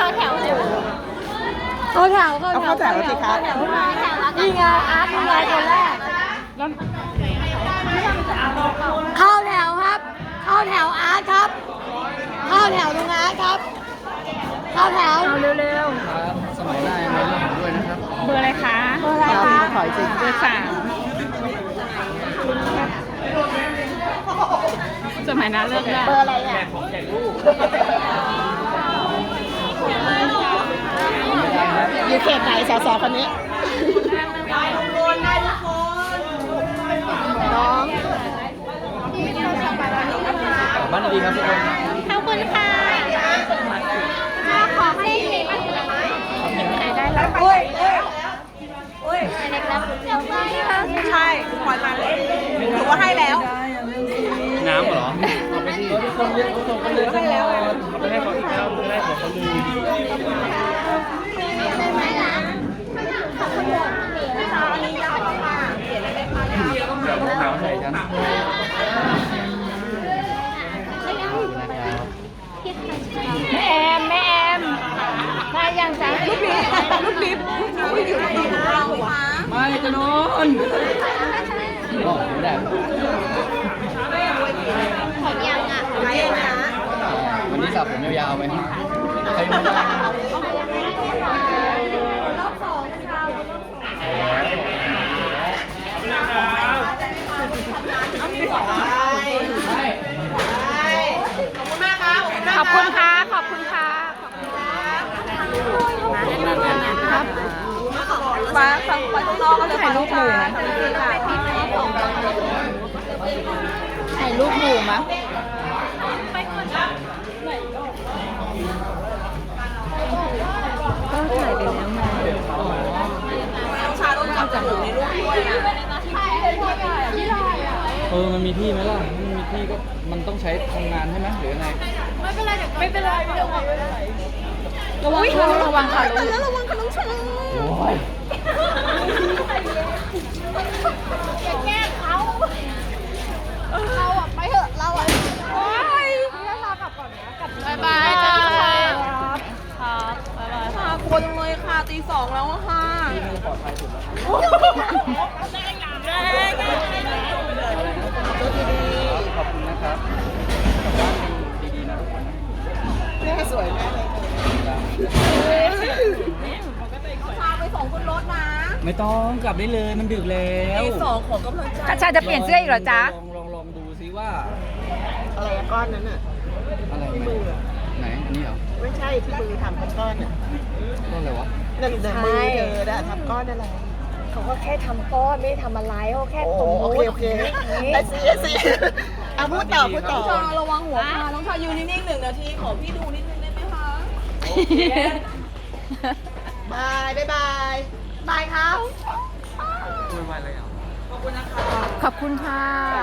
ต่อแถวเลยเข้าแถวเข้าเอาแถเข้าวแถวสิคะแถวแล้วกันนี่ไงอาร์ตนี่ไงคนแรกเข้าแถวครับ เข้าแถวอาร์ตครับ เข้าแถวลุงอาร์ตครับ เข้าแถวเร็วสมัยหน้ายังไม่เล่นผมด้วยนะครับเบอร์อะไรคะๆเบอร์อะไรเอาคะพี่ถอยสิเบอร์สามสมัยนั้นเลิกได้เบอร์อะไรอะ อยู่ เขตไหนสสคนนี้น้องบ้านดีครับทุกคนขอบคุณค่ะขอให้ใครได้แล้วโอ้ยใครเล็กแล้วเดี๋ยวไปค่ะใช่ปล่อยมาเลยถือว่าให้แล้วน้ำเหรอเอาไปที่ทุกคนเรียกเขาส่งกันเลยให้แล้วเอาไปให้เขาอีกแล้วจะได้ของเขาลืม อนอ๋อไม่ได้ของยังอะไม่นะวันนี้สับผมยาวๆไปใครรู้บ้างขอบคุณค่ะ ขอบคุณค่ะ มาฝั่งฝั่งนอกก็เลยถ่ายรูปหมู่ถ่ายรูปหมู่มั้ยชาต้องจับจากหมู่ในรูปด้วยนะเออ มันมีที่ไหมล่ะมันมีที่ก็ มันต้องใช้ทำงานใช่ไหมหรือยังไง ไม่เป็นไร ไม่เป็นไร ระวังระวังค่ะลูกแล้วระวังขนมชาโอ้ยอย่าแกล้งเขาเราอะไปเถอะเราอะโอ้ยบายบายจ้าครับครับบายบายค่ะคนเลยค่ะตีสองแล้วอะค่ะปลอดภัยสุดแล้วข ไม่ต้องกลับได้เลยมันดึกแล้วตีสองของกำลังใจกระชาจะเปลี่ยนเสื้ออีกเหรอจ๊ะ ลองลองลองดูซิว่า อะไรอะก้อนนั้นอะ อะไรไหนไหนอันนี้เหรอไม่ใช่ที่มือทำเป็นก้อนอะต้นอะไรวะนั่นแต่มือเธอน่ะทำก้อนอะไร เขาก็แค่ทำก้อนไม่ได้ทำอะไรเขาแค่โอ้สมมโอติเคโอเคไอซีไอซีอะพูดต่อพูดต่อระวังหัวค่ะน้องชายยืนนิ่งๆหนึ่งนาทีขอพี่ดูนิดนึงได้ไหมคะ บายบายบาย บายครับ ขอบคุณค่ะ